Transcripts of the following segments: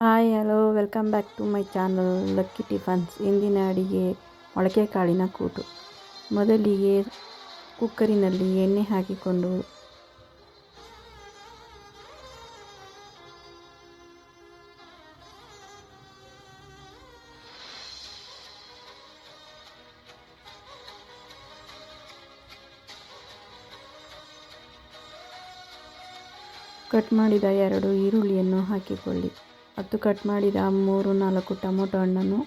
Hi hello welcome back to my channel lucky tiffins ಇಂದಿನ ಅಡಿಗೆ ಮೊಳಕೆ ಕಾಳಿನ ಕೂಟು. ಮೊದಲಿಗೆ ಕುಕ್ಕರಿನಲ್ಲಿ ಎಣ್ಣೆ ಹಾಕಿಕೊಂಡು ಕಟ್ ಮಾಡಿದ ಎರಡು ಈರುಳ್ಳಿಯನ್ನು ಹಾಕಿಕೊಳ್ಳಿ. ಮತ್ತು ಕಟ್ ಮಾಡಿದ ಮೂರು ನಾಲ್ಕು ಟೊಮೊಟೊ ಹಣ್ಣನ್ನು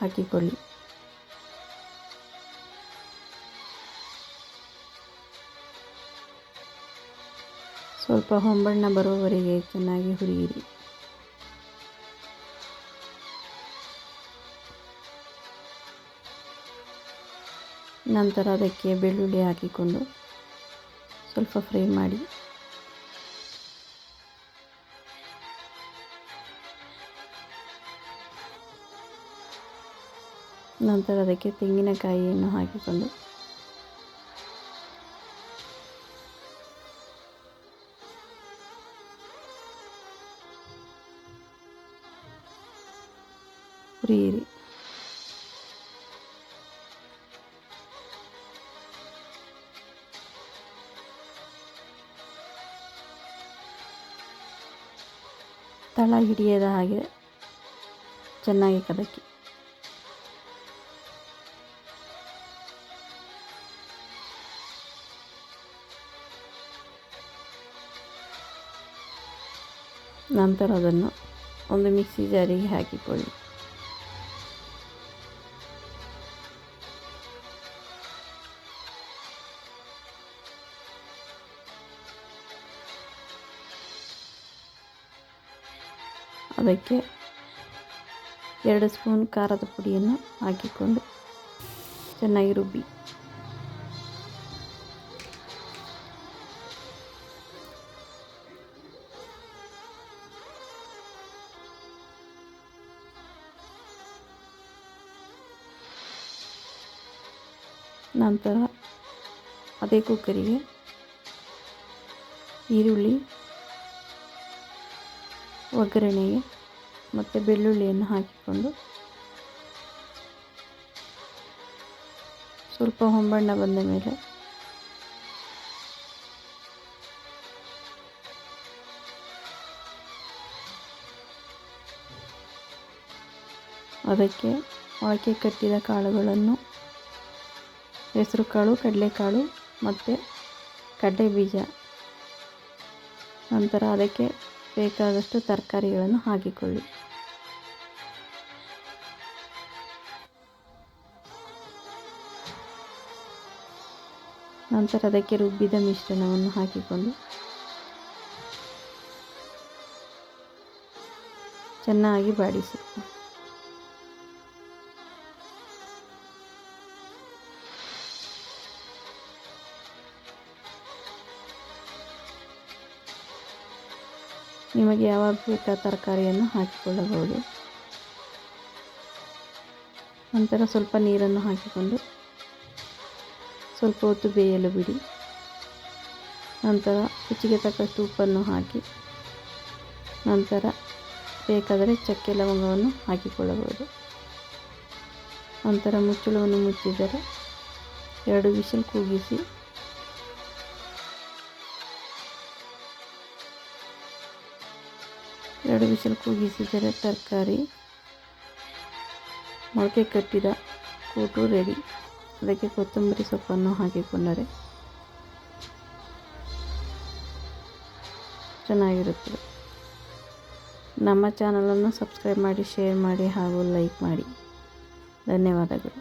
ಹಾಕಿಕೊಳ್ಳಿ. ಸ್ವಲ್ಪ ಹೊಂಬಣ್ಣ ಬರುವವರೆಗೆ ಚೆನ್ನಾಗಿ ಹುರಿಯಿರಿ. ನಂತರ ಅದಕ್ಕೆ ಬೆಳ್ಳುಳ್ಳಿ ಹಾಕಿಕೊಂಡು ಸ್ವಲ್ಪ ಫ್ರೈ ಮಾಡಿ ನಂತರ ಅದಕ್ಕೆ ತೆಂಗಿನಕಾಯಿಯನ್ನು ಹಾಕಿಕೊಂಡು ಹುರಿಯಿರಿ. ತಳ ಹಿಡಿಯದ ಹಾಗೆ ಚೆನ್ನಾಗಿ ಕದಕಿ. ನಂತರ ಅದನ್ನು ಒಂದು ಮಿಕ್ಸಿ ಜಾರಿಗೆ ಹಾಕಿಕೊಳ್ಳಿ. ಅದಕ್ಕೆ ಎರಡು ಸ್ಪೂನ್ ಖಾರದ ಪುಡಿಯನ್ನು ಹಾಕಿಕೊಂಡು ಚೆನ್ನಾಗಿ ರುಬ್ಬಿ. ನಂತರ ಅದೇ ಕುಕ್ಕರಿಗೆ ಈರುಳ್ಳಿ ಒಗ್ಗರಣೆಗೆ ಮತ್ತು ಬೆಳ್ಳುಳ್ಳಿಯನ್ನು ಹಾಕಿಕೊಂಡು ಸ್ವಲ್ಪ ಹೊಂಬಣ್ಣ ಬಂದ ಮೇಲೆ ಅದಕ್ಕೆ ಮೊಳಕೆ ಕಟ್ಟಿದ ಕಾಳುಗಳನ್ನು ಹೆಸರುಕಾಳು ಕಡಲೆಕಾಳು ಮತ್ತು ಕಡಲೆ ಬೀಜ. ನಂತರ ಅದಕ್ಕೆ ಬೇಕಾದಷ್ಟು ತರಕಾರಿಗಳನ್ನು ಹಾಕಿಕೊಳ್ಳಿ. ನಂತರ ಅದಕ್ಕೆ ರುಬ್ಬಿದ ಮಿಶ್ರಣವನ್ನು ಹಾಕಿಕೊಂಡು ಚೆನ್ನಾಗಿ ಬಾಡಿಸಿ. ನಿಮಗೆ ಯಾವಾಗ ಬೇಕಾದ ತರಕಾರಿಯನ್ನು ಹಾಕಿಕೊಳ್ಳಬಹುದು. ನಂತರ ಸ್ವಲ್ಪ ನೀರನ್ನು ಹಾಕಿಕೊಂಡು ಸ್ವಲ್ಪ ಹೊತ್ತು ಬೇಯಲು ಬಿಡಿ. ನಂತರ ರುಚಿಗೆ ತಕ್ಕಷ್ಟು ಉಪ್ಪನ್ನು ಹಾಕಿ ನಂತರ ಬೇಕಾದರೆ ಚಕ್ಕೆ ಲವಂಗವನ್ನು ಹಾಕಿಕೊಳ್ಳಬಹುದು. ನಂತರ ಮುಚ್ಚಳವನ್ನು ಮುಚ್ಚಿದರೆ ಎರಡು ವಿಷಲ್ ಕೂಗಿಸಿ ಎರಡು ವಿಷಲ್ ಕೂಗಿಸಿದರೆ ತರಕಾರಿ ಮೊಳಕೆ ಕಟ್ಟಿದ ಕೂಟು ರೆಡಿ. ಅದಕ್ಕೆ ಕೊತ್ತಂಬರಿ ಸೊಪ್ಪನ್ನು ಹಾಕಿಕೊಂಡರೆ ಚೆನ್ನಾಗಿರುತ್ತದೆ. ನಮ್ಮ ಚಾನಲನ್ನು ಸಬ್ಸ್ಕ್ರೈಬ್ ಮಾಡಿ, ಶೇರ್ ಮಾಡಿ ಹಾಗೂ ಲೈಕ್ ಮಾಡಿ. ಧನ್ಯವಾದಗಳು.